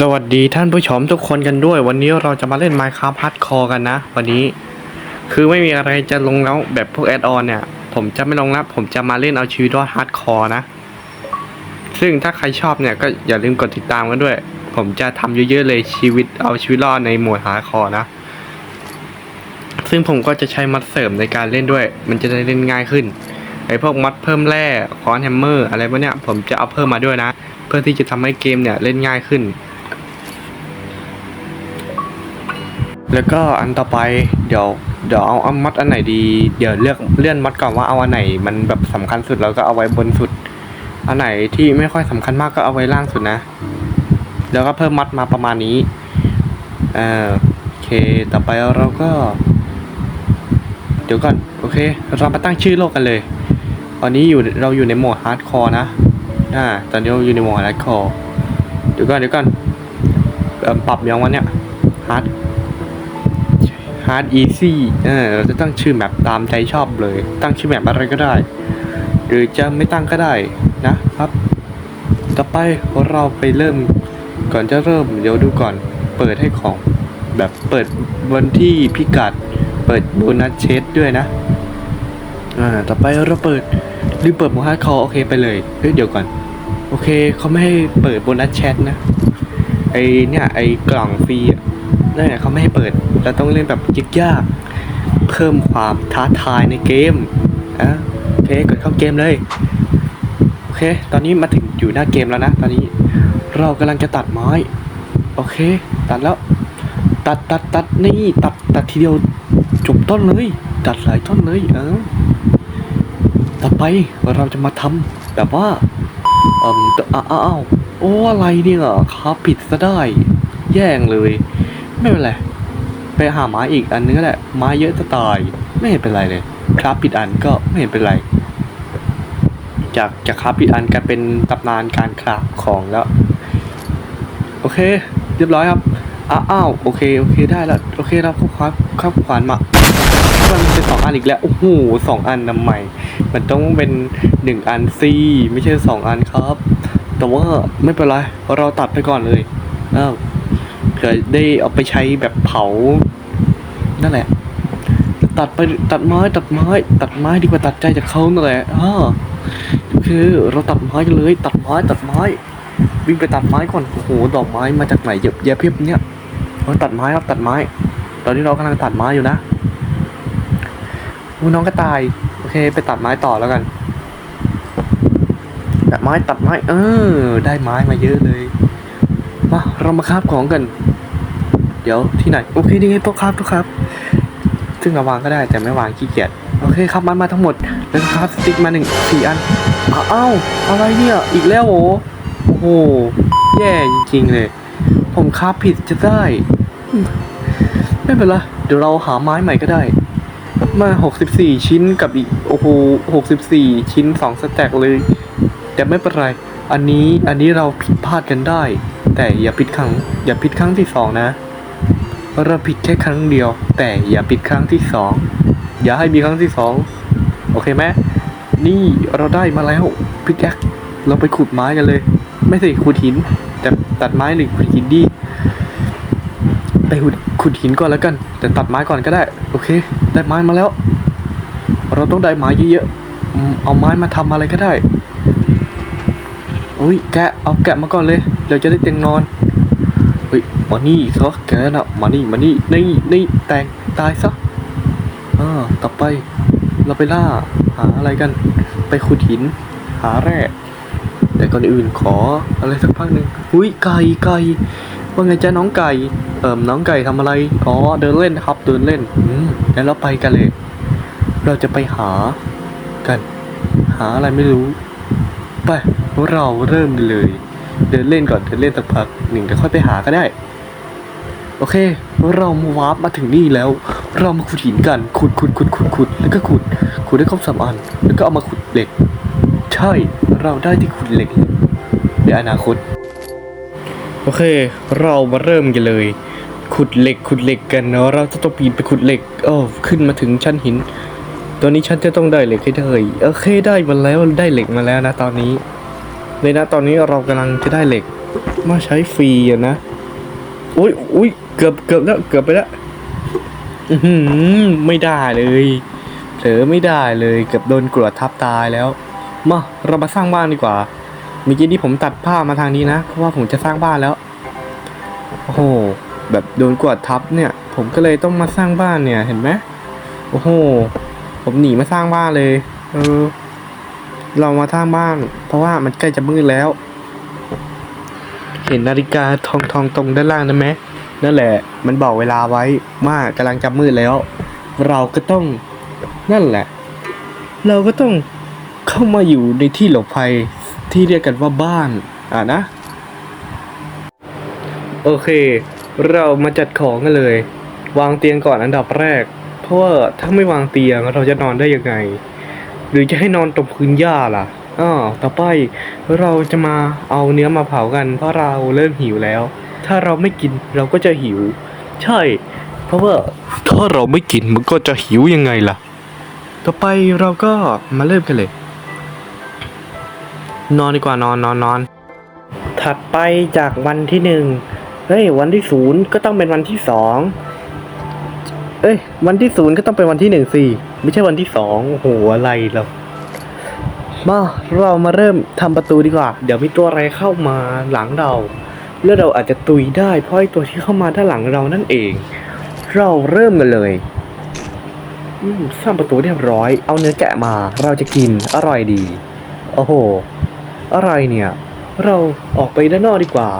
สวัสดีท่านผู้ชมทุกคนกันด้วย วันนี้เราจะมาเล่น Minecraft Hardcore กันนะ วันนี้ คือไม่มีอะไรจะลงแล้วแบบพวกแอดออนเนี่ย ผมจะไม่ลงแล้วผมจะมาเล่นเอาชีวิตรอด Hardcore นะ ซึ่งถ้าใครชอบเนี่ยก็อย่าลืมกดติดตามกันด้วย ผมจะทำเยอะๆเลยชีวิตเอาชีวิตรอดในโหมด Hardcore นะ ซึ่งผมก็จะใช้มัดเสริมในการเล่นด้วย มันจะได้เล่นง่ายขึ้นไอพวกมัดเพิ่มแร่คอนแฮมเมอร์อะไรพวกเนี้ยผมจะเอาเพิ่มมาด้วยนะ เพื่อที่จะทำให้เกมเนี่ยเล่นง่ายขึ้น แล้วก็อันต่อไปเดี๋ยวเดี๋ยวเอาเอามัดอันไหนดี เดี๋ยวเลือกเลื่อนมัดก่อนว่าเอาอันไหนมันแบบสำคัญสุดแล้วก็เอาไว้บนสุด อันไหนที่ไม่ค่อยสำคัญมากก็เอาไว้ล่างสุดนะ แล้วก็เพิ่มมัดมาประมาณนี้เอ่าโอเค ต่อไปเราก็ เดี๋ยวก่อนโอเค เรามาตั้งชื่อโลกกันเลยตอนนี้อยู่เราอยู่ในโหมดฮาร์ดคอร์นะอ่าตอนนี้เราอยู่ในโหมดฮาร์ดคอร์เดี๋ยวก่อนเดี๋ยวก่อนปรับยังวันเนี้ยฮาร์ด ฮาร์ดอีซี่เออเราจะตั้งชื่อแมปตามใจชอบเลย ตั้งชื่อแมปอะไรก็ได้ หรือจะไม่ตั้งก็ได้นะครับ ต่อไปเราไปเริ่มก่อนจะเริ่มเดี๋ยวดูก่อนเปิดให้ของ แบบเปิดวันที่พิกัด เปิดโบนัสเชดด้วยนะอ่าต่อไปเราเปิดรีบเปิดโมฮาร์ดคอโอเคไปเลยเฮ้ยเดี๋ยวก่อนโอเคเขาไม่ให้เปิดโบนัสแชทนะไอเนี่ยไอกล่องฟรีอะ นั่นแหละเขาไม่ให้เปิดเราต้องเล่นแบบยากๆเพิ่มความท้าทายในเกมอะโอเคกดเข้าเกมเลยโอเค ตอนนี้มาถึงอยู่หน้าเกมแล้วนะ ตอนนี้เรากำลังจะตัดไม้ โอเค ตัดแล้ว ตัดตัดตัดนี่ตัดตัดทีเดียวจบต้นเลย ตัดหลายต้นเลยเออต่อไปเราจะมาทำแบบว่าเอ่ออ้าวโอ้อะไรเนี่ยครับผิดซะได้ แย่งเลย ไม่เป็นไร ไปหาไม้อีกอันนึงก็แหละไม้เยอะจะตาย ไม่เห็นเป็นไรเลยครับผิดอันก็ไม่เห็นเป็นไร จากจากครับผิดอันกลายเป็นตำนานการคราฟของแล้ว โอเค เรียบร้อยครับอ้าวโอเคโอเคได้แล้วโอเคเราเข้าครับเข้าขวานมามันเป็นสองอันอีกแล้วโอ้โหสองอันทำไมมันต้องเป็นหนึ่งอันซีไม่ใช่สองอันครับ แต่ว่าไม่เป็นไรเราตัดไปก่อนเลยอ้าว ผื่อได้เอาไปใช้แบบเผา นั่นแหละ ตัดไปตัดไม้ตัดไม้ตัดไม้ดีกว่าตัดใจจากเขานั่นแหละอ่าคือเราตัดไม้กันเลย ตัดไม้ตัดไม้ วิ่งไปตัดไม้ก่อน โอ้โห ดอกไม้มาจากไหนเยอะแยะเพียบเนี่ยเราตัดไม้ครับตัดไม้ ตอนนี้เรากำลังตัดไม้อยู่นะอู้น้องก็ตาย โอเค ไปตัดไม้ต่อแล้วกัน ตัดไม้ตัดไม้ เออ ได้ไม้มาเยอะเลย มา เรามาคาบของกัน เดี๋ยวที่ไหนโอเคนี่ไงโต๊ะคาบโต๊ะคาบซึ่งเราวางก็ได้แต่ไม่วางขี้เกียจโอเคครับมันมาทั้งหมดแล้วก็คาบสติ๊กมาหนึ่งสี่อันอ้าวอ้าอะไรเนี่ยอีกแล้วโหโอ้โหแย่จริงๆเลย ผมคาบผิดจะได้ ไม่เป็นไรเดี๋ยวเราหาไม้ใหม่ก็ได้ มา64ชิ้นกับอีกโอ้โห64ชิ้น2สแต็กเลย แต่ไม่เป็นไร อันนี้อันนี้เราผิดพลาดกันได้ แต่อย่าผิดครั้ง อย่าผิดครั้งที่สองนะ เราผิดแค่ครั้งเดียว แต่อย่าผิดครั้งที่สองอย่าให้มีครั้งที่สองโอเคไหมนี่เราได้มาแล้วพิกแอคเราไปขุดไม้กันเลย ไม่ใช่ขุดหิน แต่ตัดไม้หรือขุดหินดี ไปขุดขุดหินก่อนแล้วกัน แต่ตัดไม้ก่อนก็ได้ โอเค ได้ไม้มาแล้ว เราต้องได้ไม้เยอะๆเอาไม้มาทำอะไรก็ได้อุ้ยแกะเอาแกะมาก่อนเลยเดี๋ยวจะได้เตียงนอน ฮ้ยมานี่ซะแกน่ะมานี่มานี่นี่นี่แตงตายซะอ่าต่อไป เราไปล่าหาอะไรกัน ไปขุดหิน หาแร่แต่ก่อนอื่นขออะไรสักพักหนึ่งอุ้ยไก่ไก่ว่าไงจ๊ะน้องไก่ เอิ่มน้องไก่ทำอะไร อ๋อเดินเล่นครับเดินเล่นอืมแล้วเราไปกันเลย เราจะไปหากัน หาอะไรไม่รู้ ไป เราเริ่มเลย เดินเล่นก่อนเดินเล่นสักพักหนึ่งเดี๋ยวค่อยไปหาก็ได้ โอเค เรามาวาร์ปมาถึงนี่แล้ว เรามาขุดหินกัน ขุดขุดขุดขุดขุดแล้วก็ขุด ขุดได้ครบสามอัน แล้วก็เอามาขุดเหล็ก ใช่ เราได้ที่ขุดเหล็กในอนาคต โอเค เรามาเริ่มกันเลย ขุดเหล็ก ขุดเหล็กกันเนาะ เราจะต้องปีนไปขุดเหล็กโอ้ขึ้นมาถึงชั้นหิน ตอนนี้ฉันจะต้องได้เหล็กให้ได้ โอเค ได้มาแล้ว ได้เหล็กมาแล้วนะตอนนี้ เลยนะตอนนี้เรากำลังจะได้เหล็ก มาใช้ฟรีอะนะอุ้ยอุ้ยเกือบเกือบแล้วเกือบไปแล้วอือหือไม่ได้เลยเผลอไม่ได้เลยเกือบโดนกรวดทับตายแล้วมาเรามาสร้างบ้านดีกว่าเมื่อกี้ที่ผมตัดผ้ามาทางนี้นะเพราะว่าผมจะสร้างบ้านแล้วโอ้โหแบบโดนกรวดทับเนี่ย ผมก็เลยต้องมาสร้างบ้านเนี่ยเห็นไหมโอ้โหผมหนีมาสร้างบ้านเลย เออ เรามาสร้างบ้านเพราะว่ามันใกล้จะมืดแล้ว เห็นนาฬิกาทองทองตรงด้านล่างนั้นไหมนั่นแหละ มันบอกเวลาไว้ว่ากำลังจะมืดแล้ว เราก็ต้องนั่นแหละ เราก็ต้องเข้ามาอยู่ในที่หลบภัยที่เรียกกันว่าบ้านอะนะ โอเค เรามาจัดของกันเลย วางเตียงก่อนอันดับแรก เพราะว่าถ้าไม่วางเตียงเราจะนอนได้ยังไง หรือจะให้นอนตรงพื้นหญ้าล่ะอ้อต่อไปเราจะมาเอาเนื้อมาเผากัน เพราะเราเริ่มหิวแล้ว ถ้าเราไม่กินเราก็จะหิว ใช่ เพราะว่าถ้าเราไม่กินมันก็จะหิวยังไงล่ะ ต่อไปเราก็มาเริ่มกันเลย นอนดีกว่านอนนอนนอน ถัดไปจากวันที่หนึ่งเฮ้ยวันที่ศูนย์ก็ต้องเป็นวันที่สอง เอ้ย วันที่ศูนย์ก็ต้องเป็นวันที่หนึ่งสิไม่ใช่วันที่สองโอ้โหอะไรเรามาเรามาเริ่มทำประตูดีกว่า เดี๋ยวมีตัวอะไรเข้ามาหลังเรา แล้วเราอาจจะตุยได้เพราะไอตัวที่เข้ามาด้านหลังเรานั่นเอง เราเริ่มกันเลยสร้างประตูเรียบร้อย เอาเนื้อแกะมา เราจะกินอร่อยดี โอ้โห อะไรเนี่ย เราออกไปด้านนอกดีกว่า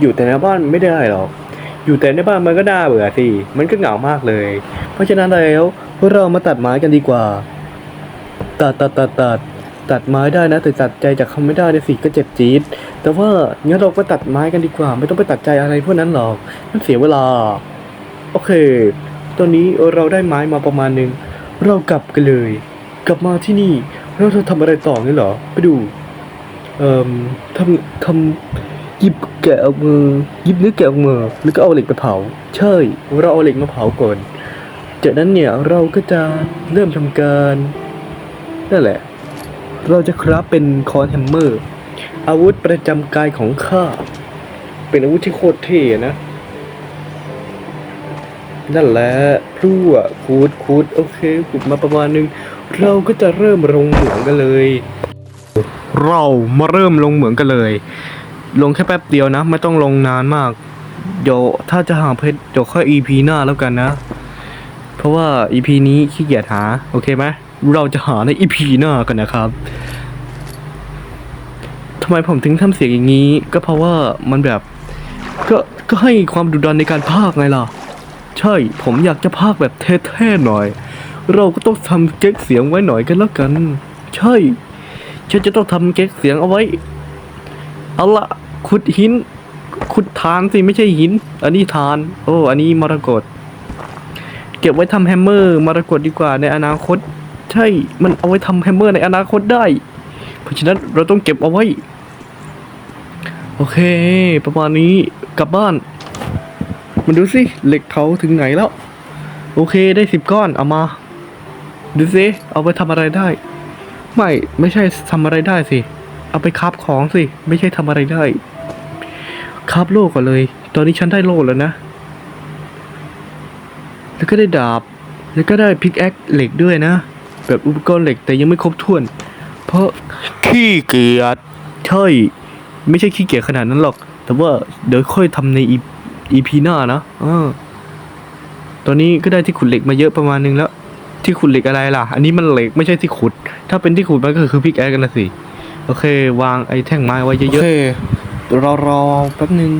อยู่แต่ในบ้านไม่ได้หรอก อยู่แต่ในบ้านมันก็น่าเบื่อสิมันก็เหงามากเลย เพราะฉะนั้นแล้วเรามาตัดไม้กันดีกว่า ตัดตัดตัดตัดตัดไม้ได้นะ แต่ตัดใจจากเขาไม่ได้เลยสิก็เจ็บจี๊ดแต่ว่างั้นเราก็ตัดไม้กันดีกว่า ไม่ต้องไปตัดใจอะไรพวกนั้นหรอกมันเสียเวลา โอเค ตอนนี้เราได้ไม้มาประมาณหนึง เรากลับกันเลย กลับมาที่นี่เราจะทำอะไรต่องี้เหรอ ไปดู เอ่อทำทำ หยิบแกะออกมือหยิบเนื้อแกะออกมือแล้วก็เอาเหล็กไปเผาใช่เราเอาเหล็กมาเผาก่อนจากนั้นเนี่ยเราก็จะเริ่มทำการนั่นแหละ เราจะคราฟเป็นคอนแฮมเมอร์ อาวุธประจำกายของข้าเป็นอาวุธที่โคตรเท่นะนั่นแหละพรั่วคูดคูดโอเคขุดมาประมาณนึง เราก็จะเริ่มลงเหมืองกันเลย เรามาเริ่มลงเหมืองกันเลย ลงแค่แป๊บเดียวนะ ไม่ต้องลงนานมาก เดี๋ยวถ้าจะหาเพชรเดี๋ยวค่อย EP หน้าแล้วกันนะ เพราะว่า EP นี้ขี้เกียจหา โอเคไหมเราจะหาใน EP หน้ากันนะครับทำไมผมถึงทำเสียงอย่างนี้ ก็เพราะว่ามันแบบ ก็ก็ให้ความดุดันในการพากย์ไงล่ะ ใช่ ผมอยากจะพากแบบเท่ๆหน่อย เราก็ต้องทำเก๊กเสียงไว้หน่อยกันแล้วกัน ใช่ฉันจะต้องทำเก๊กเสียงเอาไว้ เอาละ ขุดหิน ขุดทานสิไม่ใช่หิน อันนี้ทาน โอ้ อันนี้มรกต เก็บไว้ทำแฮมเมอร์มรกตดีกว่าในอนาคต ใช่ มันเอาไว้ทำแฮมเมอร์ในอนาคตได้ เพราะฉะนั้นเราต้องเก็บเอาไว้ โอเค ประมาณนี้กลับบ้านมาดูสิเหล็กเขาถึงไหนแล้ว โอเคได้สิบก้อนเอามา ดูสิเอาไปทำอะไรได้ ไม่ไม่ใช่ทำอะไรได้สิเอาไปคราบของสิ ไม่ใช่ทำอะไรได้ คราบโล่ก่อนเลย ตอนนี้ฉันได้โล่แล้วนะ แล้วก็ได้ดาบ แล้วก็ได้พิกแอคเหล็กด้วยนะ แบบอุปกรณ์เหล็กแต่ยังไม่ครบถ้วน เพราะขี้เกียจใช่ไม่ใช่ขี้เกียจขนาดนั้นหรอก แต่ว่าเดี๋ยวค่อยทำในอีพีหน้านะอ่าตอนนี้ก็ได้ที่ขุดเหล็กมาเยอะประมาณนึงแล้ว ที่ขุดเหล็กอะไรล่ะ อันนี้มันเหล็กไม่ใช่ที่ขุด ถ้าเป็นที่ขุดมันก็คือพิกแอคกันละสิ โอเค วางไอ้แท่งไม้ไว้เยอะๆ เรอรอแป๊บนึง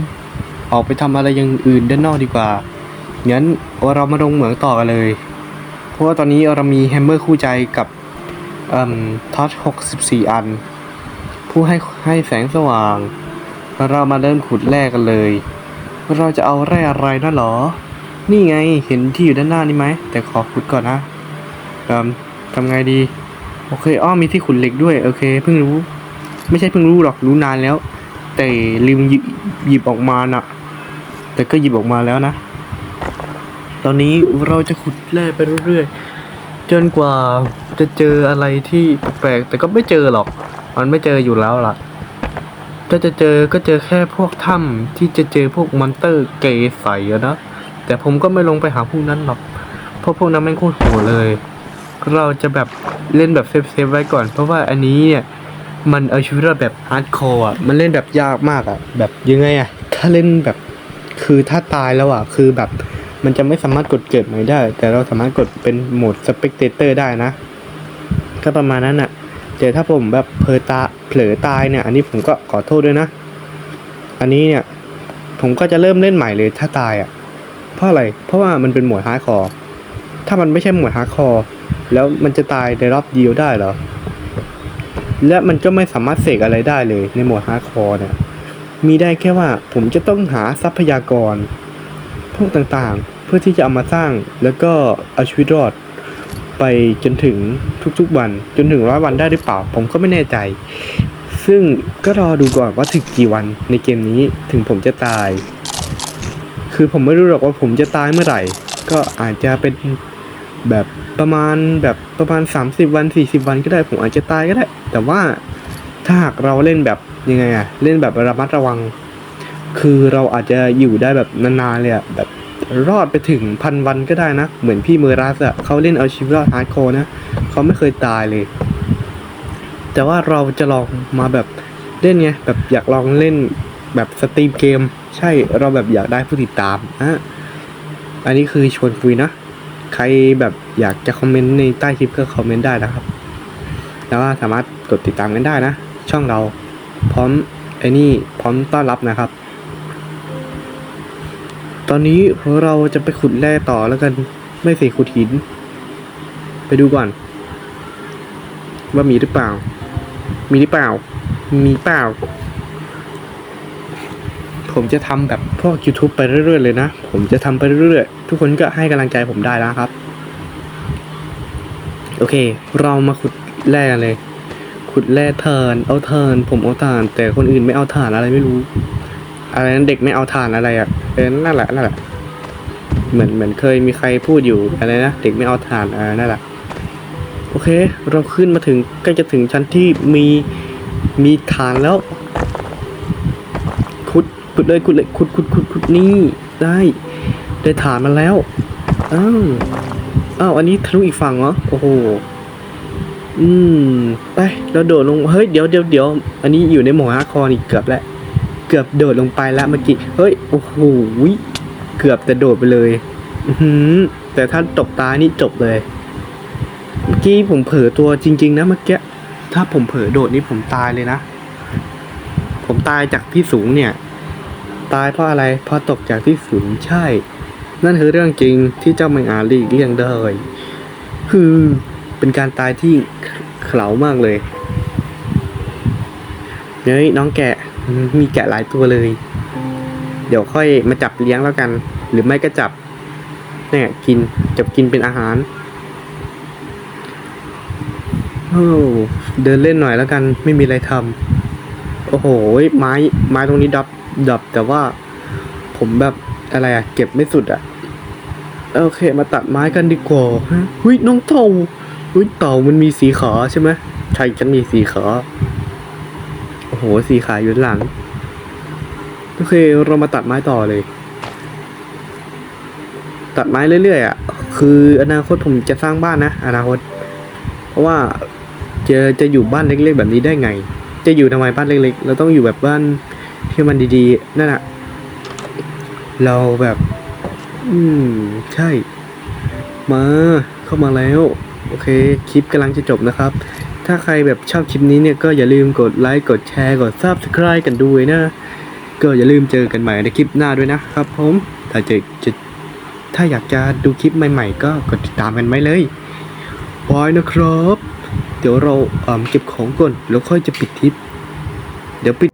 ออกไปทำอะไรอย่างอื่นด้านนอกดีกว่า งั้นเรามาลงเหมืองต่อกันเลย เพราะว่าตอนนี้เรามีแฮมเมอร์คู่ใจกับเอ่มทัช64 อัน ผู้ให้ให้แสงสว่าง เรามาเริ่มขุดแร่กันเลย เราจะเอาแร่อะไรนะหรอ นี่ไงเห็นที่อยู่ด้านหน้านี่ไหม แต่ขอขุดก่อนนะทำไงดี โอเคอ้อมีที่ขุดเหล็กด้วย โอเค เพิ่งรู้ ไม่ใช่เพิ่งรู้หรอกรู้นานแล้ว แต่ลืมหยิบหยิบออกมาน่ะแต่ก็หยิบออกมาแล้วนะ ตอนนี้เราจะขุดแร่ไปเรื่อยๆจนกว่าจะเจออะไรที่แปลกแต่ก็ไม่เจอหรอก มันไม่เจออยู่แล้วล่ะก็จะเจอก็เจอแค่พวกถ้ำที่จะเจอพวกมอนเตอร์เกย์ใสอะนะแต่ผมก็ไม่ลงไปหาพวกนั้นหรอกเพราะพวกนั้นแม่งโคตรโหดเลย เราจะแบบเล่นแบบเซฟเซฟๆไว้ก่อน เพราะว่าอันนี้เนี่ย มันเอาชีวิตเราแบบฮาร์ดคอร์อะมันเล่นแบบยากมากอะ แบบยังไงอะ ถ้าเล่นแบบคือถ้าตายแล้วอะ คือแบบมันจะไม่สามารถกดเกิดใหม่ได้ แต่เราสามารถกดเป็นโหมดสเปกเตเตอร์ได้นะก็ประมาณนั้นอะแต่ถ้าผมแบบเพลอตาเผลอตายเนี่ย อันนี้ผมก็ขอโทษด้วยนะ อันนี้เนี่ย ผมก็จะเริ่มเล่นใหม่เลยถ้าตายอะเพราะอะไร เพราะว่ามันเป็นโหมดฮาร์ดคอร์ถ้ามันไม่ใช่โหมดฮาร์ดคอร์แล้วมันจะตายในรอบเดียวได้เหรอ และมันก็ไม่สามารถเสกอะไรได้เลยในโหมดฮาร์ดคอร์เนี่ยมีได้แค่ว่าผมจะต้องหาทรัพยากร พวกต่างๆ เพื่อที่จะเอามาสร้างแล้วก็เอาชีวิตรอดไปจนถึงทุกๆวัน จนถึงร้อยวันได้หรือเปล่า ผมก็ไม่แน่ใจ ซึ่งก็รอดูก่อนว่าถึงกี่วันในเกมนี้ถึงผมจะตาย คือผมไม่รู้หรอกว่าผมจะตายเมื่อไหร่ ก็อาจจะเป็นแบบ ประมาณแบบประมาณ 30 วัน 40 วันก็ได้ผมอาจจะตายก็ได้ แต่ว่าถ้าหากเราเล่นแบบยังไงอะเล่นแบบระมัดระวัง คือเราอาจจะอยู่ได้แบบนานๆเลยอะแบบรอดไปถึงพันวันก็ได้นะ เหมือนพี่เมอรัสอะเขาเล่นเอาชีวิตรอดฮาร์ดคอร์นะเขาไม่เคยตายเลย แต่ว่าเราจะลองมาแบบเล่นไงแบบอยากลองเล่นแบบสตรีมเกม ใช่เราแบบอยากได้ผู้ติดตามอะอันนี้คือชวนคุยนะ ใครแบบ อยากจะคอมเมนต์ในใต้คลิปก็คอมเมนต์ได้นะครับ แล้วก็สามารถกดติดตามกันได้นะ ช่องเราพร้อมไอ้นี่พร้อมต้อนรับนะครับ ตอนนี้เราจะไปขุดแร่ต่อแล้วกันไม่สิขุดหิน ไปดูก่อน ว่ามีหรือเปล่า มีหรือเปล่า มีเปล่า ผมจะทำแบบพวก YouTube ไปเรื่อยๆเลยนะ ผมจะทำไปเรื่อยๆ ทุกคนก็ให้กำลังใจผมได้นะครับ โอเค เรามาขุดแร่เลย ขุดแร่เทินเอาเทินผมเอาถ่าน แต่คนอื่นไม่เอาถ่านอะไรไม่รู้ อะไรนั้นเด็กไม่เอาถ่านอะไรอะ่ะเออนั่นแหละนั่นแหละเหมือนเหมือนเคยมีใครพูดอยู่อะไรนะเด็กไม่เอาถ่านอ่านั่นแหละโอเค เราขึ้นมาถึงใกล้จะถึงชั้นที่มีมีฐานแล้วขุดขุดเลยขุดเลยขุดขุดขุดขุดนี่ได้ ได้ฐานมาแล้วอ้าว อ้าวอันนี้ทะลุอีกฝั่งเหรอโอ้โหอืมไปเราโดดลงเฮ้ยเดี๋ยวเดี๋ยวเดี๋ยวอันนี้อยู่ในหมอฮาร์คอร์นี่เกือบแล้วเกือบโดดลงไปแล้วเมื่อกี้เฮ้ยโอ้โหเกือบแต่โดดไปเลยอือหือแต่ถ้าตกตายนี่จบเลย เมื่อกี้ผมเผลอตัวจริง ๆ นะเมื่อกี้ถ้าผมเผลอโดดนี่ผมตายเลยนะ ผมตายจากที่สูงเนี่ย ตายเพราะอะไรเพราะตกจากที่สูงใช่ นั่นคือเรื่องจริงที่เจ้าไม่อาหลีกเลี่ยงได้คือเป็นการตายที่เขลามากเลยเฮ้ยน้องแกะมีแกะหลายตัวเลย เดี๋ยวค่อยมาจับเลี้ยงแล้วกัน หรือไม่ก็จับเนี่ยกินจับกินเป็นอาหารโอ้เดินเล่นหน่อยแล้วกันไม่มีอะไรทำโอ้โหไม้ไม้ตรงนี้ดับดับแต่ว่าผมแบบ อะไรอะเก็บไม่สุดอะโอเค มาตัดไม้กันดีกว่าฮะเฮ้ยน้องเต่าเฮ้ยเต่ามันมีสีขาใช่ไหมใช่ฉันมีสีขาโอ้โหสีขาอยู่ด้านหลังโอเคเรามาตัดไม้ต่อเลย ตัดไม้เรื่อยๆอะ คืออนาคตผมจะสร้างบ้านนะอนาคต เพราะว่าจะจะอยู่บ้านเล็กๆแบบนี้ได้ไง จะอยู่ทำไมบ้านเล็กๆ เราต้องอยู่แบบบ้านที่มันดีๆนั่นแหละ เราแบบ อืม ใช่ มาเข้ามาแล้ว โอเค คลิปกำลังจะจบนะครับ ถ้าใครแบบชอบคลิปนี้เนี่ยก็อย่าลืมกดไลค์ กดแชร์ กด subscribe กันด้วยนะ ก็อย่าลืมเจอกันใหม่ในคลิปหน้าด้วยนะครับผม ถ้าจะจะถ้าอยากจะดูคลิปใหม่ๆ ก็กดติดตามกันไว้เลยบายนะครับ เดี๋ยวเราเเก็บของก่อน แล้วค่อยจะปิดคลิป เดี๋ยวปิด